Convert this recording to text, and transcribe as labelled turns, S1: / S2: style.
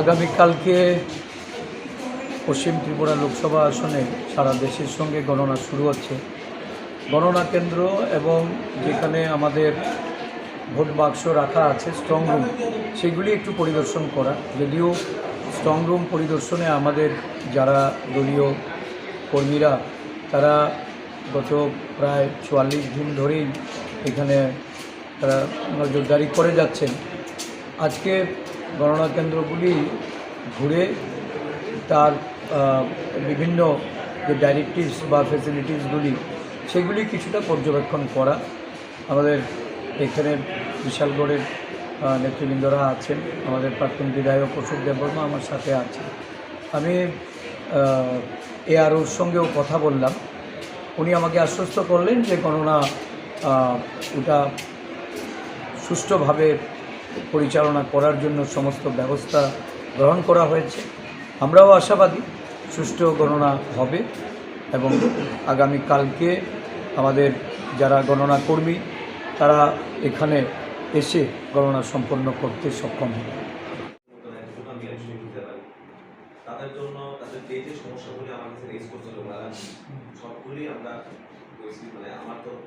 S1: আগামীকালকে পশ্চিম ত্রিপুরা লোকসভা আসনে সারা দেশের সঙ্গে গণনা শুরু হচ্ছে। গণনা কেন্দ্র এবং যেখানে আমাদের ভোট বাক্স রাখা আছে স্ট্রং রুম সেগুলি একটু পরিদর্শন করা। যদিও স্ট্রং রুম পরিদর্শনে আমাদের যারা দলীয় কর্মীরা, তারা গত প্রায় চুয়াল্লিশ দিন ধরেই এখানে তারা নজরদারি করে যাচ্ছেন। আজকে গণনা কেন্দ্রগুলি ঘুরে তার বিভিন্ন যে ডাইরেক্টিভস বা ফেসিলিটিসগুলি সেগুলি কিছুটা পর্যবেক্ষণ করা আমাদের এখানে বিশালগড়ের নেতৃবৃন্দরা আছেন, আমাদের প্রাক্তন বিধায়ক অশোক দেববর্মা আমার সাথে আছে আমি এআরওর সঙ্গেও কথা বললাম। উনি আমাকে আশ্বস্ত করলেন যে গণনা ওটা সুষ্ঠুভাবে পরিচালনা করার জন্য সমস্ত ব্যবস্থা গ্রহণ করা হয়েছে। আমরাও আশাবাদী, সুষ্ঠু গণনা হবে এবং আগামীকালকে আমাদের যারা গণনা কর্মী, তারা এখানে এসে গণনা সম্পন্ন করতে সক্ষম হবে
S2: তাদের জন্য তাদের যে সমস্যাগুলি আমার কাছে রেজ করছিল সবগুলি আমরা মানে আমার তরফ